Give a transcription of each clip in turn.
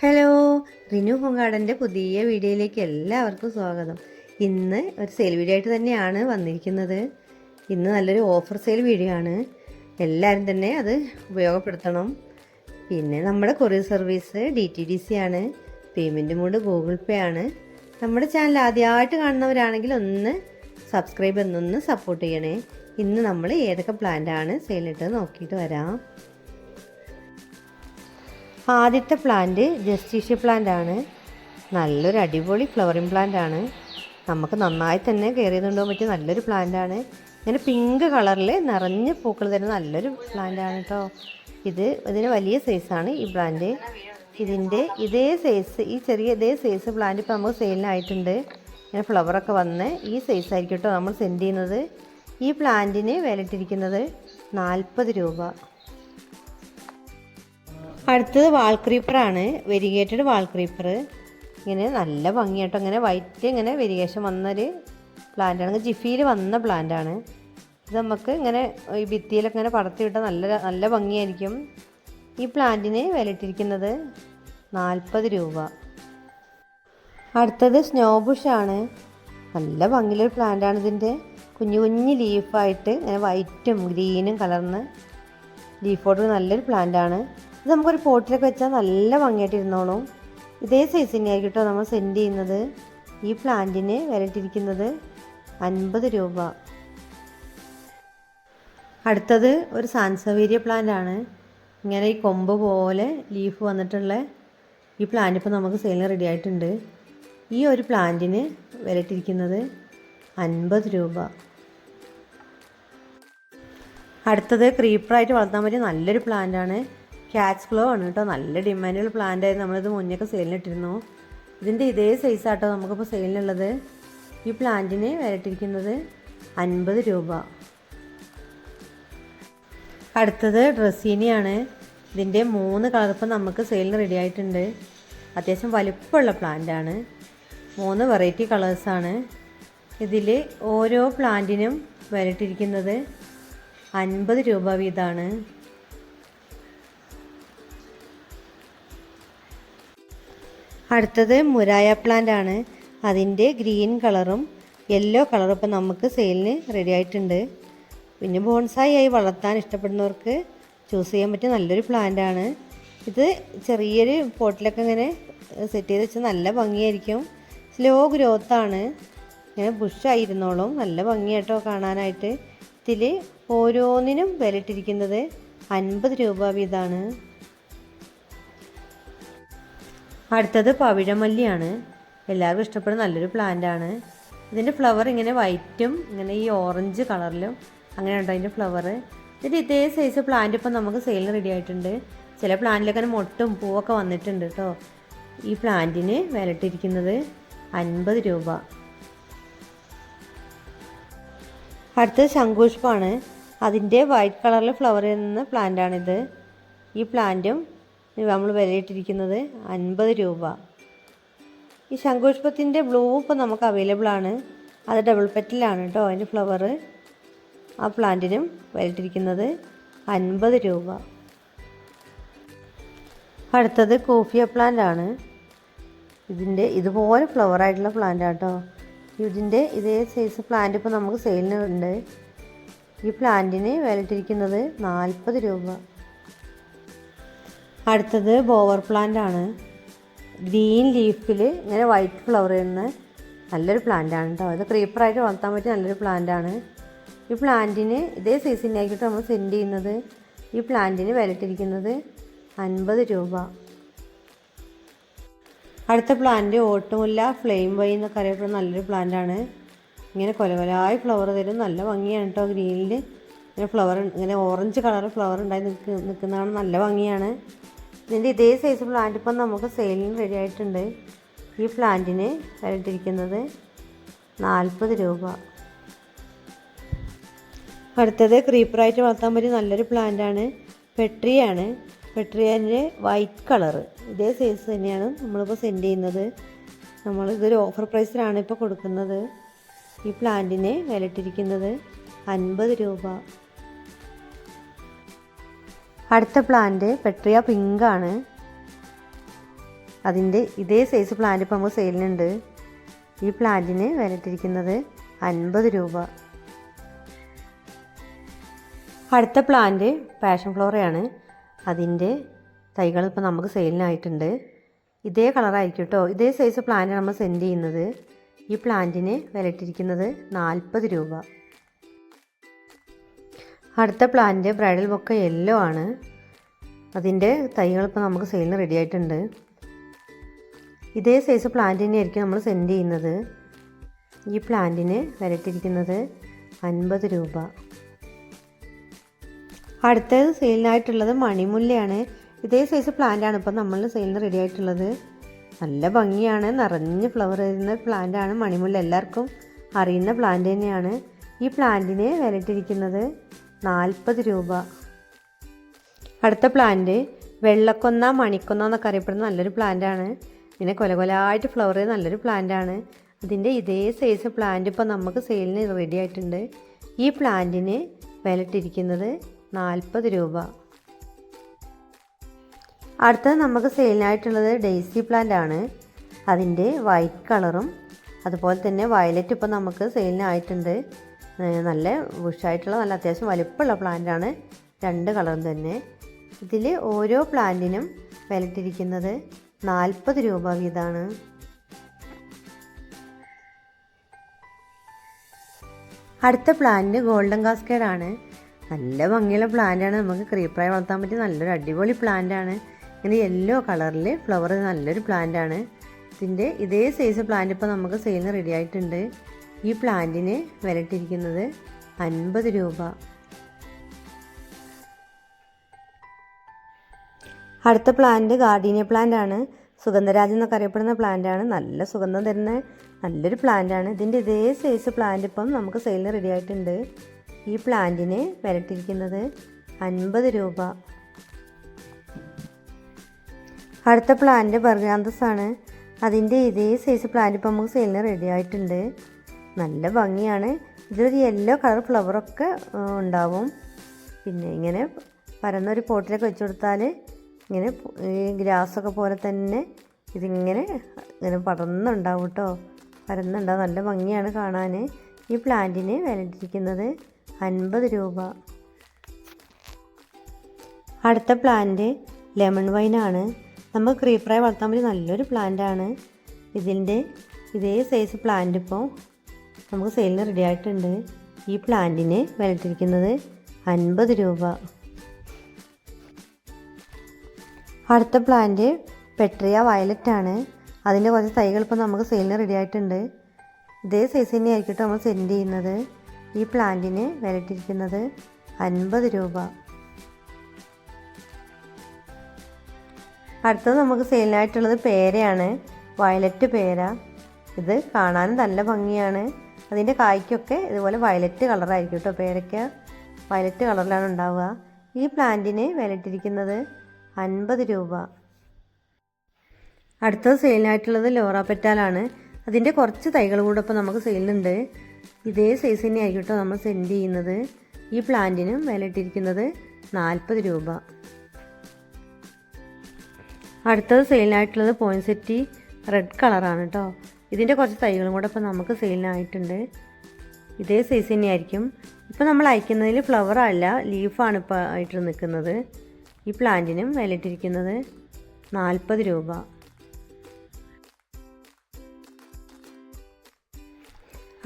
Hello Rinu ഹോങ്കാടന്റെ പുതിയ വീഡിയോയിലേക്ക് എല്ലാവർക്കും സ്വാഗതം. ഇന്ന് ഒരു സെയിൽ വീഡിയോ ആയിട്ട് തന്നെയാണ് വന്നിരിക്കുന്നത്. ഇന്ന് നല്ലൊരു ഓഫർ സെയിൽ വീഡിയോ ആണ്. എല്ലാവരും തന്നെ അത് ഉപയോഗപ്പെടുത്തണം. പിന്നെ നമ്മുടെ courier service D T D C ആണ്. പേയ്മെന്റ് മോഡ് ഗൂഗിൾ പേ ആണ്. നമ്മുടെ ചാനൽ ആദ്യമായിട്ട് കാണുന്നവരാണെങ്കിൽ ഒന്ന് സബ്സ്ക്രൈബ് എന്നൊന്ന് സപ്പോർട്ട് ചെയ്യണേ. ഇന്ന് നമ്മൾ ഏതൊക്കെ പ്ലാന്റാണ് സെയിലിട്ട് നോക്കിയിട്ട് വരാം. ആദ്യത്തെ പ്ലാന്റ് ജസ്റ്റീഷ്യ പ്ലാന്റ് ആണ്. നല്ലൊരു അടിപൊളി ഫ്ലവറിങ് പ്ലാന്റ് ആണ്. നമുക്ക് നന്നായി തന്നെ കെയർ ചെയ്തുകൊണ്ടുപോകാൻ പറ്റിയ നല്ലൊരു പ്ലാന്റ് ആണ്. ഇങ്ങനെ പിങ്ക് കളറിൽ നിറഞ്ഞ് പൂക്കൾ തരുന്ന നല്ലൊരു പ്ലാന്റ് ആണ് കേട്ടോ ഇത് ഇതിന് വലിയ സൈസാണ് ഈ പ്ലാന്റ് ഇതിന്റെ ഇതേ സൈസ് ഈ ചെറിയ ഇതേ സൈസ് പ്ലാന്റ് ഇപ്പോൾ നമുക്ക് സെയിലിനായിട്ടുണ്ട് ഇങ്ങനെ ഫ്ലവറൊക്കെ വന്ന് ഈ സൈസ് ആയിരിക്കും കേട്ടോ നമ്മൾ സെൻഡ് ചെയ്യുന്നത്. ഈ പ്ലാന്റിന് വിലയിട്ടിരിക്കുന്നത് നാൽപ്പത് രൂപ. അടുത്തത് വാൾ ക്രീപ്പറാണ് വെരിഗേറ്റഡ് വാൾ ക്രീപ്പർ ഇങ്ങനെ നല്ല ഭംഗിയായിട്ടോ ഇങ്ങനെ വൈറ്റ് ഇങ്ങനെ വെരിഗേഷൻ വന്നൊരു പ്ലാന്റാണ് ജിഫിയിൽ വന്ന പ്ലാന്റാണ് ഇത് നമുക്ക് ഇങ്ങനെ ഈ ഭിത്തിയിലൊക്കെ ഇങ്ങനെ പടർത്തി വിട്ടാൽ നല്ല നല്ല ഭംഗിയായിരിക്കും. ഈ പ്ലാന്റിന് വിലയിട്ടിരിക്കുന്നത് നാൽപ്പത് രൂപ. അടുത്തത് സ്നോ ബുഷാണ് നല്ല ഭംഗിയുള്ളൊരു പ്ലാന്റാണ് ഇതിന്റെ. കുഞ്ഞു കുഞ്ഞു ലീഫായിട്ട് ഇങ്ങനെ വൈറ്റും ഗ്രീനും കലർന്ന് ലീഫോട്ട് നല്ലൊരു പ്ലാന്റാണ് ഇത് നമുക്കൊരു പോട്ടിലൊക്കെ വെച്ചാൽ നല്ല ഭംഗിയായിട്ട് ഇരുന്നോളും. ഇതേ സൈസ് തന്നെയായിരിക്കും കേട്ടോ നമ്മൾ സെൻഡ് ചെയ്യുന്നത്. ഈ പ്ലാന്റിന് വിലയിട്ടിരിക്കുന്നത് അൻപത് രൂപ. അടുത്തത് ഒരു സാൻസവീര്യ പ്ലാന്റ് ആണ്. ഇങ്ങനെ ഈ കൊമ്പ് പോലെ ലീഫ് വന്നിട്ടുള്ള ഈ പ്ലാന്റ് ഇപ്പോൾ നമുക്ക് സെയിലിന് റെഡി ആയിട്ടുണ്ട്. ഈ ഒരു പ്ലാന്റിന് വിലയിട്ടിരിക്കുന്നത് അൻപത് രൂപ. അടുത്തത് ക്രീപ്പറായിട്ട് വളർത്താൻ പറ്റിയ നല്ലൊരു പ്ലാന്റ് ആണ്. ക്യാച്ച് ഫ്ലോ ആണ് കേട്ടോ. നല്ല ഡിമാൻഡുള്ള പ്ലാന്റ് ആയിരുന്നു. നമ്മളിത് മുന്നൊക്കെ സെയിലിനിട്ടിരുന്നു ഇതിന്റെ ഇതേ സൈസാട്ടോ നമുക്കിപ്പോൾ സെയിലിനുള്ളത് ഈ പ്ലാന്റിന് വരട്ടിരിക്കുന്നത് അൻപത് രൂപ. അടുത്തത് ഡ്രസ്സീനിയാണ് ഇതിന്റെ മൂന്ന് കളർ ഇപ്പം നമുക്ക് സെയിലിന് റെഡി ആയിട്ടുണ്ട്. അത്യാവശ്യം വലിപ്പമുള്ള പ്ലാന്റാണ് മൂന്ന് വെറൈറ്റി കളേഴ്സാണ് ഇതിൽ ഓരോ പ്ലാന്റിനും വിലയിട്ടിരിക്കുന്നത് അൻപത് രൂപ വീതമാണ്. അടുത്തത് മുരായ പ്ലാന്റ് ആണ്. അതിന്റെ ഗ്രീൻ കളറും യെല്ലോ കളറും ഇപ്പം നമുക്ക് സെയിലിന് റെഡി ആയിട്ടുണ്ട്. പിന്നെ ബോൺസായി ആയി വളർത്താൻ ഇഷ്ടപ്പെടുന്നവർക്ക് ചൂസ് ചെയ്യാൻ പറ്റിയ നല്ലൊരു പ്ലാന്റ് ആണ്. ഇത് ചെറിയൊരു പോട്ടിലൊക്കെ ഇങ്ങനെ സെറ്റ് ചെയ്ത് വെച്ചാൽ നല്ല ഭംഗിയായിരിക്കും. സ്ലോ ഗ്രോത്താണ് ഇങ്ങനെ ബുഷായിരുന്നോളും നല്ല ഭംഗിയായിട്ടോ കാണാനായിട്ട്. ഇതിൽ ഓരോന്നിനും വിലയിട്ടിരിക്കുന്നത് അൻപത് രൂപ വീതമാണ്. അടുത്തത് പവിഴമല്ലിയാണ്. എല്ലാവർക്കും ഇഷ്ടപ്പെടുന്ന നല്ലൊരു പ്ലാന്റ് ആണ്. ഇതിന്റെ ഫ്ലവർ ഇങ്ങനെ വൈറ്റും ഇങ്ങനെ ഈ ഓറഞ്ച് കളറിലും അങ്ങനെ ഉണ്ടോ അതിന്റെ ഫ്ലവർ ഇതിന്റെ ഇതേ സൈസ് പ്ലാന്റ് ഇപ്പം നമുക്ക് സെയിലിന് റെഡി ആയിട്ടുണ്ട്. ചില പ്ലാന്റിലൊക്കെ അങ്ങനെ മൊട്ടും പൂവൊക്കെ വന്നിട്ടുണ്ട് കേട്ടോ ഈ പ്ലാന്റിന് വിലട്ടിരിക്കുന്നത് അൻപത് രൂപ. അടുത്തത് ശംഖുഷ്പാണ് അതിന്റെ വൈറ്റ് കളറിൽ ഫ്ലവർ ചെയ്യുന്ന പ്ലാന്റാണിത് ഈ പ്ലാന്റും നമ്മൾ വിലയിട്ടിരിക്കുന്നത് അൻപത് രൂപ. ഈ ശംഖുഷ്പത്തിന്റെ ബ്ലൂ ഇപ്പം നമുക്ക് അവൈലബിൾ ആണ്. അത് ഡബിൾ പെറ്റിലാണ് കേട്ടോ അതിന്റെ ഫ്ലവർ ആ പ്ലാന്റിനും വിലയിട്ടിരിക്കുന്നത് അൻപത് രൂപ. അടുത്തത് കോഫിയ പ്ലാന്റ് ആണ്. ഇതിന്റെ ഇതുപോലെ ഫ്ലവർ ആയിട്ടുള്ള പ്ലാന്റ് കേട്ടോ ഇതിന്റെ ഇതേ സൈസ് പ്ലാന്റ് ഇപ്പോൾ നമുക്ക് സെയിലിന് ഉണ്ട്. ഈ പ്ലാന്റിന് വിലയിട്ടിരിക്കുന്നത് നാൽപ്പത് രൂപ. അടുത്തത് ബോവർ പ്ലാന്റ് ആണ്. ഗ്രീൻ ലീഫിൽ ഇങ്ങനെ വൈറ്റ് ഫ്ലവർ ചെയ്യുന്ന നല്ലൊരു പ്ലാന്റ് ആണ് കേട്ടോ ഇത് ക്രീപ്പറായിട്ട് വളർത്താൻ പറ്റിയ നല്ലൊരു പ്ലാന്റ് ആണ്. ഈ പ്ലാന്റിന് ഇതേ സൈസിന്റെ ആക്കിയിട്ട് നമ്മൾ സെൻഡ് ചെയ്യുന്നത് ഈ പ്ലാന്റിന് വിലട്ടിരിക്കുന്നത് അൻപത് രൂപ. അടുത്ത പ്ലാന്റ് ഓട്ടുമുല്ല ഫ്ലെയിം വൈ എന്നൊക്കെ അറിയപ്പെടുന്ന നല്ലൊരു പ്ലാന്റ് ആണ്. ഇങ്ങനെ കൊലകൊലായി ഫ്ലവർ തരും. നല്ല ഭംഗിയാണ് കേട്ടോ ഗ്രീനിൽ ഇങ്ങനെ ഫ്ലവർ ഇങ്ങനെ ഓറഞ്ച് കളർ ഫ്ലവർ ഉണ്ടായി നിൽക്ക് നിൽക്കുന്നതാണ് നല്ല ഭംഗിയാണ്. ഇതിന്റെ ഇതേ സൈസ് പ്ലാന്റ് ഇപ്പം നമുക്ക് സെയിലിന് റെഡി ആയിട്ടുണ്ട്. ഈ പ്ലാന്റിന് വിലയിട്ടിരിക്കുന്നത് നാൽപ്പത് രൂപ. അടുത്തത് ക്രീപ്പറായിട്ട് വളർത്താൻ പറ്റിയ നല്ലൊരു പ്ലാന്റാണ് പെട്രിയാണ് പെട്രിയന്റെ വൈറ്റ് കളറ് ഇതേ സൈസ് തന്നെയാണ് നമ്മളിപ്പോൾ സെൻഡ് ചെയ്യുന്നത്. നമ്മൾ ഇതൊരു ഓഫർ പ്രൈസിലാണ് ഇപ്പോൾ കൊടുക്കുന്നത്. ഈ പ്ലാന്റിന് വിലയിട്ടിരിക്കുന്നത് അൻപത് രൂപ. അടുത്ത പ്ലാന്റ് പെട്രിയ പിങ്കാണ് അതിന്റെ ഇതേ സൈസ് പ്ലാന്റ് ഇപ്പോൾ നമുക്ക് സെയിലിനുണ്ട് ഈ പ്ലാന്റിന് വിലയിട്ടിരിക്കുന്നത് അൻപത് രൂപ. അടുത്ത പ്ലാന്റ് പാഷൻ ഫ്ലോറയാണ് അതിന്റെ തൈകൾ ഇപ്പോൾ നമുക്ക് സെയിലിനായിട്ടുണ്ട് ഇതേ കളറായിരിക്കും കേട്ടോ ഇതേ സൈസ് പ്ലാന്റ് നമ്മൾ സെൻഡ് ചെയ്യുന്നത്. ഈ പ്ലാന്റിന് വിലയിട്ടിരിക്കുന്നത് നാൽപ്പത് രൂപ. അടുത്ത പ്ലാന്റ് ബ്രൈഡൽ ബൊക്ക യെല്ലോ ആണ്. അതിന്റെ തൈകൾ ഇപ്പോൾ നമുക്ക് സെയിലിന് റെഡി ആയിട്ടുണ്ട്. ഇതേ സൈസ് പ്ലാന്റിനെ ആയിരിക്കും നമ്മൾ സെൻഡ് ചെയ്യുന്നത്. ഈ പ്ലാന്റിന് വിലയിട്ടിരിക്കുന്നത് അൻപത് രൂപ. അടുത്തത് സെയിലിനായിട്ടുള്ളത് മണിമുല്ലയാണ്. ഇതേ സൈസ് പ്ലാന്റാണ് ഇപ്പം നമ്മൾ സെയിലിന് റെഡി ആയിട്ടുള്ളത്. നല്ല ഭംഗിയാണ്. നിറഞ്ഞ് ഫ്ലവർ വരുന്ന പ്ലാന്റാണ് മണിമുല്ല. എല്ലാവർക്കും അറിയുന്ന പ്ലാന്റ് തന്നെയാണ്. ഈ പ്ലാന്റിന് വിലയിട്ടിരിക്കുന്നത് നാൽപ്പത് രൂപ. അടുത്ത പ്ലാന്റ് വെള്ളക്കൊന്ന മണിക്കൊന്ന എന്നൊക്കെ അറിയപ്പെടുന്ന നല്ലൊരു പ്ലാന്റാണ് ഇങ്ങനെ കൊലകൊലായിട്ട് ഫ്ലവർ ചെയ്യുന്ന നല്ലൊരു പ്ലാന്റാണ് അതിന്റെ ഇതേ സൈസ് പ്ലാന്റ് ഇപ്പോൾ നമുക്ക് സെയിലിന് റെഡി ആയിട്ടുണ്ട്. ഈ പ്ലാന്റിന് വിലട്ടിരിക്കുന്നത് നാൽപ്പത് രൂപ. അടുത്തത് നമുക്ക് സെയിലിനായിട്ടുള്ളത് ഡെയ്സി പ്ലാന്റ് ആണ്. അതിന്റെ വൈറ്റ് കളറും അതുപോലെ തന്നെ വയലറ്റ് ഇപ്പോൾ നമുക്ക് സെയിലിനായിട്ടുണ്ട് നല്ല ബുഷായിട്ടുള്ള നല്ല അത്യാവശ്യം വലിപ്പമുള്ള പ്ലാന്റാണ്. രണ്ട് കളറും തന്നെ. ഇതിൽ ഓരോ പ്ലാന്റിനും വിലട്ടിരിക്കുന്നത് നാൽപ്പത് രൂപ വീതമാണ് അടുത്ത പ്ലാന്റ് ഗോൾഡൻ കാസ്കേഡ് ആണ് നല്ല ഭംഗിയുള്ള പ്ലാന്റാണ്. നമുക്ക് ക്രീപ്പറായി വളർത്താൻ പറ്റിയ നല്ലൊരു അടിപൊളി പ്ലാന്റാണ്. ഇങ്ങനെ യെല്ലോ കളറിൽ ഫ്ലവർ നല്ലൊരു പ്ലാന്റാണ്. ഇതിന്റെ ഇതേ സൈസ് പ്ലാന്റ് ഇപ്പോൾ നമുക്ക് സെയിലിന് റെഡി ആയിട്ടുണ്ട്. ഈ പ്ലാന്റിന് വിലട്ടിരിക്കുന്നത് അൻപത് രൂപ. അടുത്ത പ്ലാന്റ് ഗാർഡീനിയ പ്ലാന്റ് ആണ് സുഗന്ധരാജ് എന്നൊക്കെ അറിയപ്പെടുന്ന പ്ലാന്റ് ആണ് നല്ല സുഗന്ധം തരുന്ന നല്ലൊരു പ്ലാന്റ് ആണ് ഇതിന്റെ ഇതേ സൈസ് പ്ലാന്റ് ഇപ്പം നമുക്ക് സെയിലിന് റെഡി ആയിട്ടുണ്ട്. ഈ പ്ലാന്റിന് വിലട്ടിരിക്കുന്നത് അൻപത് രൂപ. അടുത്ത പ്ലാന്റ് ബർഗാന്തസ് ആണ്. അതിന്റെ ഇതേ സൈസ് പ്ലാന്റ് ഇപ്പം നമുക്ക് സെയിലിന് റെഡി ആയിട്ടുണ്ട്. നല്ല ഭംഗിയാണ്. ഇതൊരു യെല്ലോ കളർ ഫ്ലവറൊക്കെ ഉണ്ടാവും. പിന്നെ ഇങ്ങനെ പരന്നൊരു പോട്ടിലൊക്കെ വെച്ച് കൊടുത്താൽ ഇങ്ങനെ ഈ ഗ്രാസൊക്കെ പോലെ തന്നെ ഇതിങ്ങനെ ഇങ്ങനെ പടർന്നുണ്ടാവും കേട്ടോ പരന്നുണ്ടാവും നല്ല ഭംഗിയാണ് കാണാൻ. ഈ പ്ലാന്റിന് വിലയിട്ടിരിക്കുന്നത് അൻപത് രൂപ. അടുത്ത പ്ലാന്റ് ലെമൺ വൈനാണ് നമ്മൾ ക്രീപ്പറായി വളർത്താൻ പറ്റിയ നല്ലൊരു പ്ലാന്റാണ് ഇതിന്റെ ഇതേ സൈസ് പ്ലാന്റ് ഇപ്പോൾ നമുക്ക് സെയിലിന് റെഡി ആയിട്ടുണ്ട്. ഈ പ്ലാന്റിന് വിലയിട്ടിരിക്കുന്നത് അൻപത് രൂപ. അടുത്ത പ്ലാന്റ് പെട്രിയ വയലറ്റ് ആണ്. അതിന്റെ കുറച്ച് തൈകൾ ഇപ്പോൾ നമുക്ക് സെയിലിന് റെഡി ആയിട്ടുണ്ട്. ഇതേ സൈസ് തന്നെ ആയിരിക്കും നമ്മൾ സെൻഡ് ചെയ്യുന്നത്. ഈ പ്ലാന്റിന് വിലയിട്ടിരിക്കുന്നത് അൻപത് രൂപ. അടുത്തത് നമുക്ക് സെയിലിനായിട്ടുള്ളത് പേരയാണ്. വയലറ്റ് പേര. ഇത് കാണാനും നല്ല ഭംഗിയാണ്. അതിന്റെ കായ്ക്കൊക്കെ ഇതുപോലെ വയലറ്റ് കളറായിരിക്കും കേട്ടോ. പേരയ്ക്ക വയലറ്റ് കളറിലാണ് ഉണ്ടാവുക. ഈ പ്ലാന്റിന് വിലയിട്ടിരിക്കുന്നത് അൻപത് രൂപ. അടുത്തത് സെയിലിനായിട്ടുള്ളത് ലോറ പെറ്റാലാണ്. അതിന്റെ കുറച്ച് തൈകൾ കൂടെ ഇപ്പോൾ നമുക്ക് സെയിലുണ്ട് ഇതേ സൈസ് തന്നെ ആയിരിക്കും കേട്ടോ നമ്മൾ സെൻഡ് ചെയ്യുന്നത്. ഈ പ്ലാന്റിനും വിലയിട്ടിരിക്കുന്നത് നാൽപ്പത് രൂപ. അടുത്തത് സെയിലിനായിട്ടുള്ളത് പോയിൻസെറ്റി റെഡ് കളറാണ് കേട്ടോ. ഇതിന്റെ കുറച്ച് തൈകളും കൂടെ ഇപ്പോൾ നമുക്ക് സെയിലിനായിട്ടുണ്ട്. ഇതേ സൈസ് തന്നെയായിരിക്കും. ഇപ്പോൾ നമ്മൾ അയക്കുന്നതിൽ ഫ്ലവർ അല്ല ലീഫാണ് ഇപ്പോൾ ആയിട്ട് നിൽക്കുന്നത്. ഈ പ്ലാന്റിനും വിലയിട്ടിരിക്കുന്നത് നാൽപ്പത് രൂപ.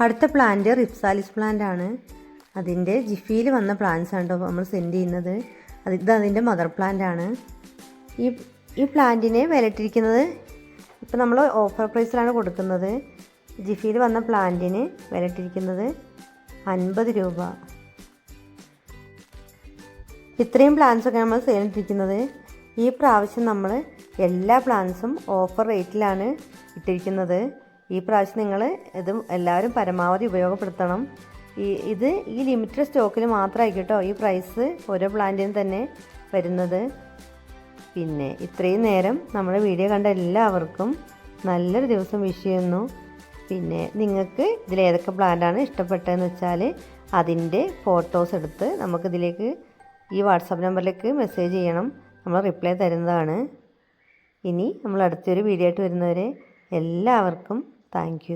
അടുത്ത പ്ലാന്റ് റിപ്സാലിസ് പ്ലാന്റ് ആണ്. അതിന്റെ ജിഫിയിൽ വന്ന പ്ലാന്റ്സ് ആണ് നമ്മൾ സെൻഡ് ചെയ്യുന്നത്. അത് ഇത് അതിന്റെ മദർ പ്ലാന്റ് ആണ്. ഈ ഈ പ്ലാന്റിന് വിലയിട്ടിരിക്കുന്നത് ഇപ്പോൾ നമ്മൾ ഓഫർ പ്രൈസിലാണ് കൊടുക്കുന്നത്. ജിഫിയിൽ വന്ന പ്ലാന്റിന് വിലട്ടിരിക്കുന്നത് അൻപത് രൂപ. ഇത്രയും പ്ലാന്റ്സ് ഒക്കെ നമ്മൾ സെയിലിട്ടിരിക്കുന്നത് ഈ പ്രാവശ്യം നമ്മൾ എല്ലാ പ്ലാന്റ്സും ഓഫർ റേറ്റിലാണ് ഇട്ടിരിക്കുന്നത്. ഈ പ്രാവശ്യം നിങ്ങൾ ഇത് എല്ലാവരും പരമാവധി ഉപയോഗപ്പെടുത്തണം. ഈ ഇത് ഈ ലിമിറ്റഡ് സ്റ്റോക്കിൽ മാത്രമായിരിക്കും കേട്ടോ ഈ പ്രൈസ് ഓരോ പ്ലാന്റിനും തന്നെ വരുന്നത്. പിന്നെ ഇത്രയും നേരം നമ്മുടെ വീഡിയോ കണ്ട എല്ലാവർക്കും നല്ലൊരു ദിവസം വിഷ് ചെയ്യുന്നു. പിന്നെ നിങ്ങൾക്ക് ഇതിൽ ഏതൊക്കെ പ്ലാന്റാണ് ഇഷ്ടപ്പെട്ടതെന്ന് വെച്ചാൽ അതിന്റെ ഫോട്ടോസ് എടുത്ത് നമുക്കിതിലേക്ക് ഈ വാട്സാപ്പ് നമ്പറിലേക്ക് മെസ്സേജ് ചെയ്യണം. നമ്മൾ റിപ്ലൈ തരുന്നതാണ്. ഇനി നമ്മൾ അടുത്തൊരു വീഡിയോ ആയിട്ട് വരുന്നവരെ എല്ലാവർക്കും താങ്ക്